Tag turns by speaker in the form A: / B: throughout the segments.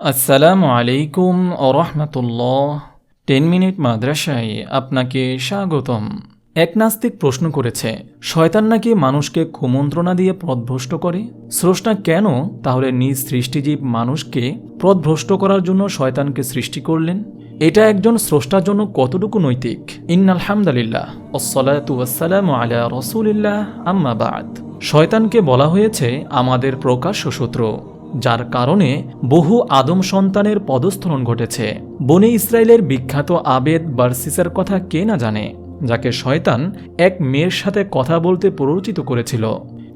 A: আসসালামু আলাইকুম রহমতুল্লাহ। Ten minute মাদ্রাসায় আপনাকে স্বাগতম। এক নাস্তিক প্রশ্ন করেছে, শয়তান নাকি মানুষকে কুমন্ত্রণা দিয়ে পথভ্রষ্ট করে? স্রষ্টা কেন তাহলে নিজ সৃষ্টিজীব মানুষকে পথভ্রষ্ট করার জন্য শয়তানকে সৃষ্টি করলেন? এটা একজন স্রষ্টার জন্য কতটুকু নৈতিক? ইন্নালহামদুলিল্লাহ। ওসলাতু ওয়াসসালাম আলা রসুলিল্লাহ, আম্মা বাদ। শয়তানকে বলা হয়েছে, আমাদের প্রকাশ্য শত্রু। যার কারণে বহু আদম সন্তানের পদস্থলন ঘটেছে। বনে ইসরায়েলের বিখ্যাত আবেদ বার্সিসের কথা কে না জানে, যাকে শয়তান এক মেয়ের সাথে কথা বলতে প্ররোচিত করেছিল।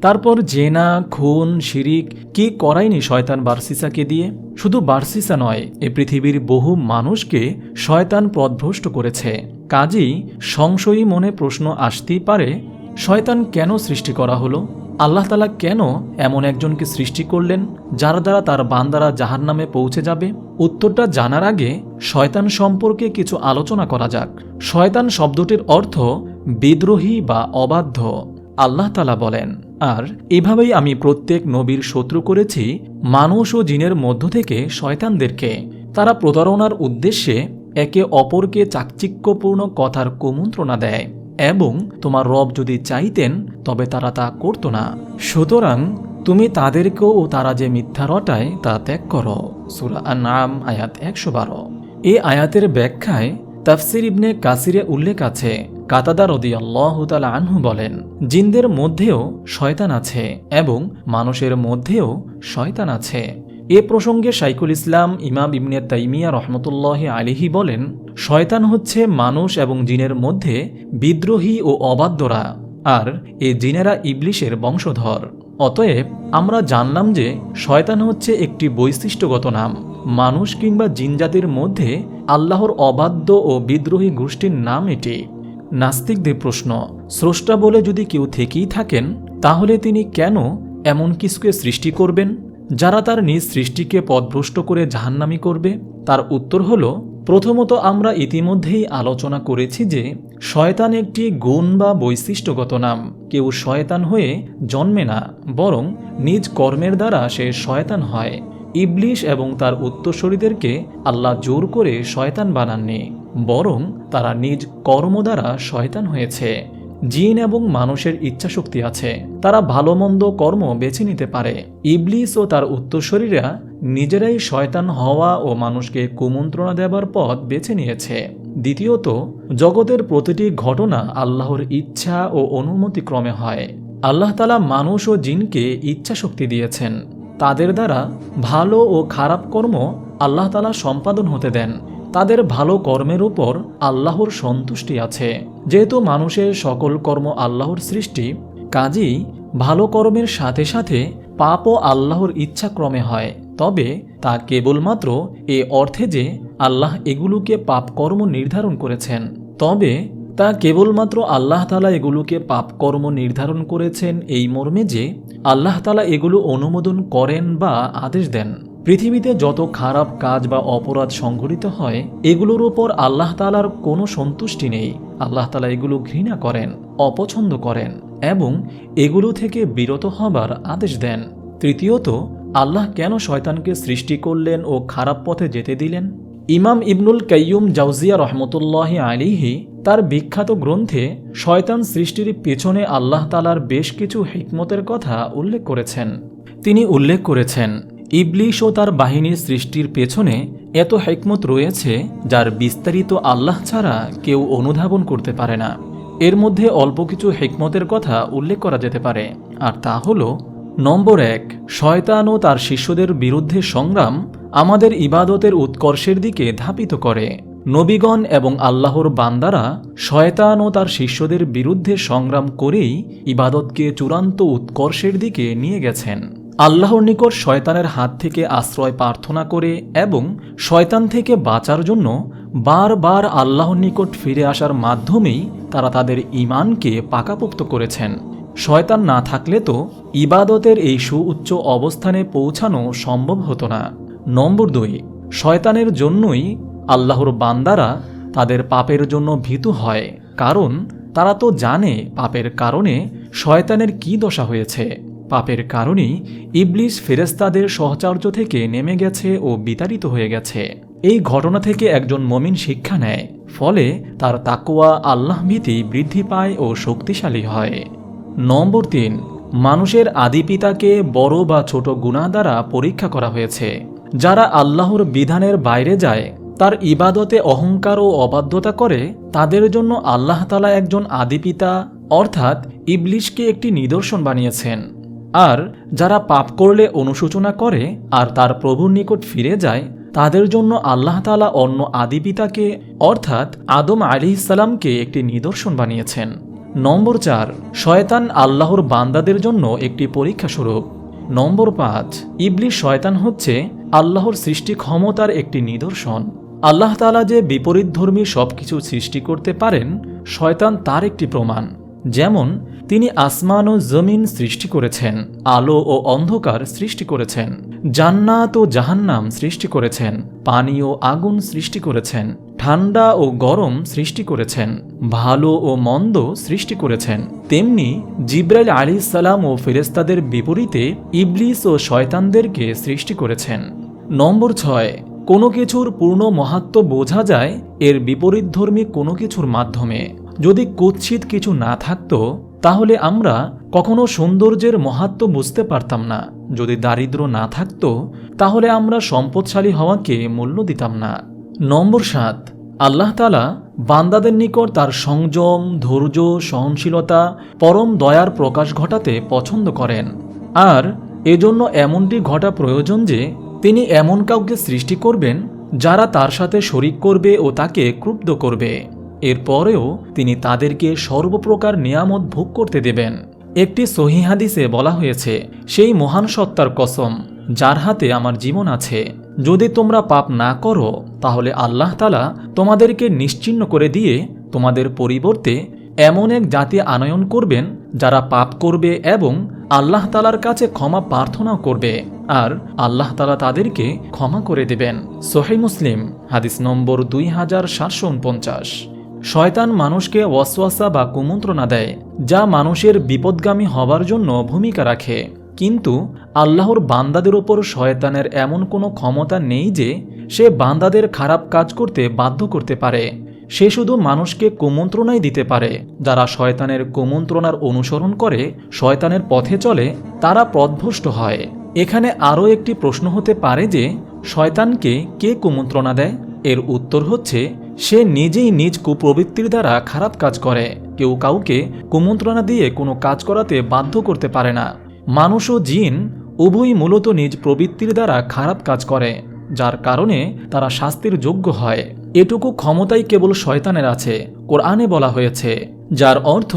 A: তারপর জেনা, খুন, শিরিক কি করায়নি শয়তান বার্সিসাকে দিয়ে? শুধু বার্সিসা নয়, এ পৃথিবীর বহু মানুষকে শয়তান পথভ্রষ্ট করেছে। কাজেই সংশয়ী মনে প্রশ্ন আসতেই পারে, শয়তান কেন সৃষ্টি করা হলো? আল্লাহ তালা কেন এমন একজনকে সৃষ্টি করলেন যার দ্বারা তার বান্দারা জাহান নামে পৌঁছে যাবে? উত্তরটা জানার আগে শয়তান সম্পর্কে কিছু আলোচনা করা যাক। শয়তান শব্দটির অর্থ বিদ্রোহী বা অবাধ্য, আল্লাহ তালা বলেন। আর এভাবেই আমি প্রত্যেক নবীর শত্রু করেছি, মানুষ ও জিনের মধ্য থেকে শয়তানদেরকে। তারা প্রতারণার উদ্দেশ্যে একে অপরকে চাকচিক্যপূর্ণ কথার কুমন্ত্রণা দেয়। এবং তোমার রব যদি চাইতেন, তবে তারা তা করত না। সুতরাং তুমি তাদেরকেও ও তারা যে মিথ্যা রটায়, তা ত্যাগ করো। সুরা নাম আয়াত একশো বারো। এই আয়াতের ব্যাখ্যায় তাফসির ইবনে কাসিরে উল্লেখ আছে। কাতাদা রদি আল্লাহ আনহু বলেন, জিনদের মধ্যেও শয়তান আছে এবং মানুষের মধ্যেও শয়তান আছে। এ প্রসঙ্গে সাইকুল ইসলাম, ইমাম ইবনে তাইমিয়া রহমতুল্লাহ আলিহি বলেন, শয়তান হচ্ছে মানুষ এবং জিনের মধ্যে বিদ্রোহী ও অবাধ্যরা, আর এ জিনেরা ইবলিশের বংশধর। অতএব আমরা জানলাম যে শয়তান হচ্ছে একটি বৈশিষ্ট্যগত নাম। মানুষ কিংবা জিনজাতির মধ্যে আল্লাহর অবাধ্য ও বিদ্রোহী গোষ্ঠীর নাম এটি। নাস্তিকদের প্রশ্ন, স্রষ্টা বলে যদি কেউ থেকেই থাকেন, তাহলে তিনি কেন এমন কিছুকে সৃষ্টি করবেন? যারা তার নিজ সৃষ্টিকে পথভ্রষ্ট করে জাহান্নামি করবে, তার উত্তর হল, প্রথমত আমরা ইতিমধ্যেই আলোচনা করেছি যে শয়তান একটি গুণ বা বৈশিষ্ট্যগত নাম। কেউ শয়তান হয়ে জন্মে না, বরং নিজ কর্মের দ্বারা সে শয়তান হয়। ইবলিশ এবং তার উত্তরসূরিদেরকে আল্লাহ জোর করে শয়তান বানাননি, বরং তারা নিজ কর্ম দ্বারা শয়তান হয়েছে। জিন এবং মানুষের ইচ্ছাশক্তি আছে। তারা ভালো মন্দ কর্ম বেছে নিতে পারে। ইবলিস ও তার উত্তরসরীরা নিজেরাই শয়তান হওয়া ও মানুষকে কুমন্ত্রণা দেবার পথ বেছে নিয়েছে। দ্বিতীয়ত, জগতের প্রতিটি ঘটনা আল্লাহর ইচ্ছা ও অনুমতি ক্রমে হয়। আল্লাহ তালা মানুষ ও জিনকে ইচ্ছা শক্তি দিয়েছেন। তাদের দ্বারা ভালো ও খারাপ কর্ম আল্লাহ তালা সম্পাদন হতে দেন। তাদের ভালো কর্মের উপর আল্লাহর সন্তুষ্টি আছে। যেহেতু মানুষের সকল কর্ম আল্লাহর সৃষ্টি, কাজেই ভালো কর্মের সাথে সাথে পাপও আল্লাহর ইচ্ছাক্রমে হয়। তবে তা কেবলমাত্র এ অর্থে যে আল্লাহ এগুলোকে পাপকর্ম নির্ধারণ করেছেন। তবে তা কেবলমাত্র আল্লাহ তালা এগুলোকে পাপকর্ম নির্ধারণ করেছেন এই মর্মে যে আল্লাহ তালা এগুলো অনুমোদন করেন বা আদেশ দেন। পৃথিবীতে যত খারাপ কাজ বা অপরাধ সংঘটিত হয়, এগুলোর উপর আল্লাহ তালার কোনো সন্তুষ্টি নেই। আল্লাহ তালা এগুলো ঘৃণা করেন, অপছন্দ করেন এবং এগুলো থেকে বিরত হবার আদেশ দেন। তৃতীয়ত, আল্লাহ কেন শয়তানকে সৃষ্টি করলেন ও খারাপ পথে যেতে দিলেন? ইমাম ইবনুল কাইয়ুম জাউজিয়া রহমতুল্লাহ আলিহি তার বিখ্যাত গ্রন্থে শয়তান সৃষ্টির পেছনে আল্লাহ তালার বেশ কিছু হিকমতের কথা উল্লেখ করেছেন। তিনি উল্লেখ করেছেন, ইবলিশ ও তার বাহিনীর সৃষ্টির পেছনে এত হেকমত রয়েছে যার বিস্তারিত আল্লাহ ছাড়া কেউ অনুধাবন করতে পারে না। এর মধ্যে অল্প কিছু হেকমতের কথা উল্লেখ করা যেতে পারে। আর তা হল, নম্বর এক, শয়তান ও তার শিষ্যদের বিরুদ্ধে সংগ্রাম আমাদের ইবাদতের উৎকর্ষের দিকে ধাপিত করে। নবীগণ এবং আল্লাহর বান্দারা শয়তান ও তার শিষ্যদের বিরুদ্ধে সংগ্রাম করেই ইবাদতকে চূড়ান্ত উৎকর্ষের দিকে নিয়ে গেছেন। আল্লাহর নিকট শয়তানের হাত থেকে আশ্রয় প্রার্থনা করে এবং শয়তান থেকে বাঁচার জন্য বারবার আল্লাহর নিকট ফিরে আসার মাধ্যমেই তারা তাদের ইমানকে পাকাপোক্ত করেছেন। শয়তান না থাকলে তো ইবাদতের এই সুউচ্চ অবস্থানে পৌঁছানো সম্ভব হতো না। নম্বর দুই, শয়তানের জন্যই আল্লাহর বান্দারা তাদের পাপের জন্য ভীতু হয়, কারণ তারা তো জানে পাপের কারণে শয়তানের কি দশা হয়েছে। পাপের কারণেই ইবলিশ ফেরেস্তাদের সহচার্য থেকে নেমে গেছে ও বিতাড়িত হয়ে গেছে। এই ঘটনা থেকে একজন মমিন শিক্ষা নেয়, ফলে তার তাকোয়া আল্লাহ ভীতি বৃদ্ধি পায় ও শক্তিশালী হয়। নম্বর তিন, মানুষের আদি পিতাকে বড় বা ছোট গুণা দ্বারা পরীক্ষা করা হয়েছে। যারা আল্লাহর বিধানের বাইরে যায়, তার ইবাদতে অহংকার ও অবাধ্যতা করে, তাদের জন্য আল্লাহ তালা একজন আদিপিতা অর্থাৎ ইবলিশকে একটি নিদর্শন বানিয়েছেন। আর যারা পাপ করলে অনুশোচনা করে আর তার প্রভুর নিকট ফিরে যায়, তাদের জন্য আল্লাহ তালা অন্য আদি পিতাকে অর্থাৎ আদম আলি ইসালামকে একটি নিদর্শন বানিয়েছেন। নম্বর চার, শয়তান আল্লাহর বান্দাদের জন্য একটি পরীক্ষা স্বরূপ। নম্বর পাঁচ ইবলিশ শয়তান হচ্ছে আল্লাহর সৃষ্টি ক্ষমতার একটি নিদর্শন। আল্লাহ তালা যে বিপরীতধর্মী সব কিছু সৃষ্টি করতে পারেন, শয়তান তার একটি প্রমাণ। যেমন তিনি আসমান ও জমিন সৃষ্টি করেছেন, আলো ও অন্ধকার সৃষ্টি করেছেন, জান্নাত ও জাহান্নাম সৃষ্টি করেছেন, পানি ও আগুন সৃষ্টি করেছেন, ঠান্ডা ও গরম সৃষ্টি করেছেন, ভালো ও মন্দ সৃষ্টি করেছেন। তেমনি জিব্রাইল আলী সালাম ও ফেরেস্তাদের বিপরীতে ইবলিস ও শয়তানদেরকে সৃষ্টি করেছেন। নম্বর ছয়, কোনো কিছুর পূর্ণ মহাত্ম বোঝা যায়, এর বিপরীতধর্মী কোনো কিছুর মাধ্যমে। যদি কুৎসিত কিছু না থাকতো তাহলে আমরা কখনো সৌন্দর্যের মহাত্ম বুঝতে পারতাম না। যদি দারিদ্র না থাকতো, তাহলে আমরা সম্পদশালী হওয়াকে মূল্য দিতাম না। নম্বর সাত, আল্লাহ তালা বান্দাদের নিকট তার সংযম, ধৈর্য, সহনশীলতা, পরম দয়ার প্রকাশ ঘটাতে পছন্দ করেন। আর এজন্য এমনটি ঘটা প্রয়োজন যে, তিনি এমন কাউকে সৃষ্টি করবেন যারা তার সাথে শরিক করবে ও তাকে ক্রুব্ধ করবে। এরপরেও তিনি তাদেরকে সর্বপ্রকার নিয়ামত ভোগ করতে দেবেন। একটি সহিহাদিসে বলা হয়েছে, সেই মহান সত্তার কসম, যার হাতে আমার জীবন আছে, যদি তোমরা পাপ না করো, তাহলে আল্লাহ তালা তোমাদেরকে নিশ্চিন্ন করে দিয়ে তোমাদের পরিবর্তে এমন এক জাতি আনয়ন করবেন, যারা পাপ করবে এবং আল্লাহ তালার কাছে ক্ষমা প্রার্থনাও করবে, আর আল্লাহ তালা তাদেরকে ক্ষমা করে দেবেন। সোহেই মুসলিম, হাদিস নম্বর দুই হাজার সাতশো উনপঞ্চাশ। শয়তান মানুষকে ওয়াসওয়াসা বা কুমন্ত্রণা দেয়, যা মানুষের বিপদগামী হবার জন্য ভূমিকা রাখে। কিন্তু আল্লাহর বান্দাদের ওপর শয়তানের এমন কোনো ক্ষমতা নেই যে সে বান্দাদের খারাপ কাজ করতে বাধ্য করতে পারে। সে শুধু মানুষকে কুমন্ত্রণাই দিতে পারে। যারা শয়তানের কুমন্ত্রণার অনুসরণ করে, শয়তানের পথে চলে, তারা পথভ্রষ্ট হয়। এখানে আরও একটি প্রশ্ন হতে পারে যে, শয়তানকে কে কুমন্ত্রণা দেয়? এর উত্তর হচ্ছে সে নিজেই নিজ কুপ্রবৃত্তির দ্বারা খারাপ কাজ করে। কেউ কাউকে কুমন্ত্রণা দিয়ে কোনো কাজ করাতে বাধ্য করতে পারে না। মানুষ ও জিন উভয়ই মূলত নিজ প্রবৃত্তির দ্বারা খারাপ কাজ করে, যার কারণে তারা শাস্তির যোগ্য হয়। এটুকু ক্ষমতাই কেবল শয়তানের আছে, কোরআনে বলা হয়েছে, যার অর্থ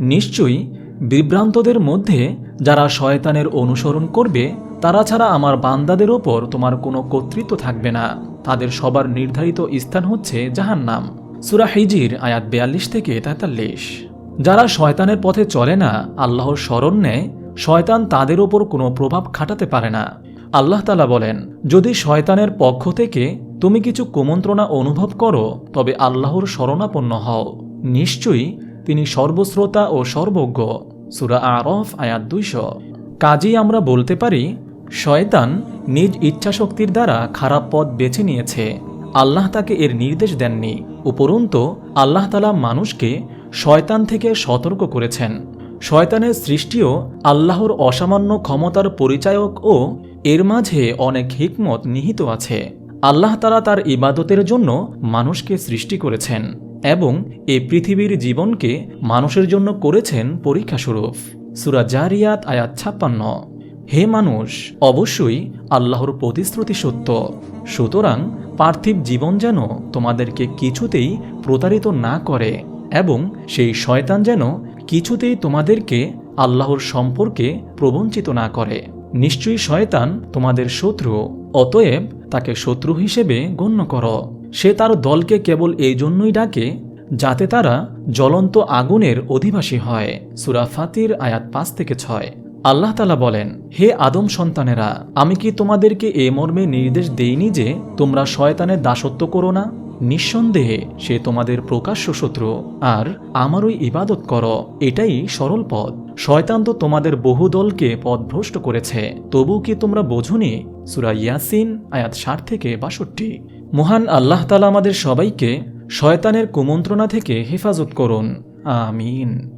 A: নিশ্চয়ই বিভ্রান্তদের মধ্যে যারা শয়তানের অনুসরণ করবে তারা ছাড়া আমার বান্দাদের ওপর তোমার কোনো কর্তৃত্ব থাকবে না। তাদের সবার নির্ধারিত স্থান হচ্ছে জাহান্নাম। সুরা হিজির, আয়াত বেয়াল্লিশ থেকে তেতাল্লিশ। যারা শয়তানের পথে চলে না, আল্লাহর স্মরণ নেয়, শয়তান তাদের ওপর কোনো প্রভাব খাটাতে পারে না। আল্লাহ তালা বলেন, যদি শয়তানের পক্ষ থেকে তুমি কিছু কুমন্ত্রণা অনুভব করো, তবে আল্লাহর শরণাপন্ন হও। নিশ্চয়ই তিনি সর্বশ্রোতা ও সর্বজ্ঞ। সুরা আরফ, আয়াত দুইশ। কাজেই আমরা বলতে পারি শয়তান নিজ ইচ্ছাশক্তির দ্বারা খারাপ পথ বেছে নিয়েছে। আল্লাহ তাকে এর নির্দেশ দেননি। উপরন্তু, আল্লাহ তালা মানুষকে শয়তান থেকে সতর্ক করেছেন। শয়তানের সৃষ্টিও আল্লাহর অসামান্য ক্ষমতার পরিচায়ক ও এর মাঝে অনেক হিকমত নিহিত আছে। আল্লাহ তালা তার ইবাদতের জন্য মানুষকে সৃষ্টি করেছেন এবং এ পৃথিবীর জীবনকে মানুষের জন্য করেছেন পরীক্ষাস্বরূপ। সুরা জারিয়াত, আয়াত ছাপ্পান্ন। হে মানুষ, অবশ্যই আল্লাহর প্রতিশ্রুতি সত্য। সুতরাং পার্থিব জীবন যেন তোমাদেরকে কিছুতেই প্রতারিত না করে এবং সেই শয়তান যেন কিছুতেই তোমাদেরকে আল্লাহর সম্পর্কে প্রবঞ্চিত না করে। নিশ্চয়ই শয়তান তোমাদের শত্রু, অতএব তাকে শত্রু হিসেবে গণ্য করো। সে তার দলকে কেবল এই জন্যই ডাকে যাতে তারা জ্বলন্ত আগুনের অধিবাসী হয়। সুরা ফাতির আয়াত পাঁচ থেকে ছয়। আল্লাহ তালা বলেন, হে আদম সন্তানেরা, আমি কি তোমাদেরকে এ মর্মে নির্দেশ দেইনি যে তোমরা শয়তানের দাসত্ব করো না? নিঃসন্দেহে সে তোমাদের প্রকাশ্য শত্রু, আর আমারই ইবাদত করো, এটাই সরল পথ। শয়তান তো তোমাদের বহু দলকে পথভ্রষ্ট করেছে তবু কি তোমরা বোঝনি? সুরা ইয়াসিন, আয়াত ষাট থেকে বাষট্টি। মহান আল্লাহ তালা আমাদের সবাইকে শয়তানের কুমন্ত্রণা থেকে হেফাজত করুন। আমিন।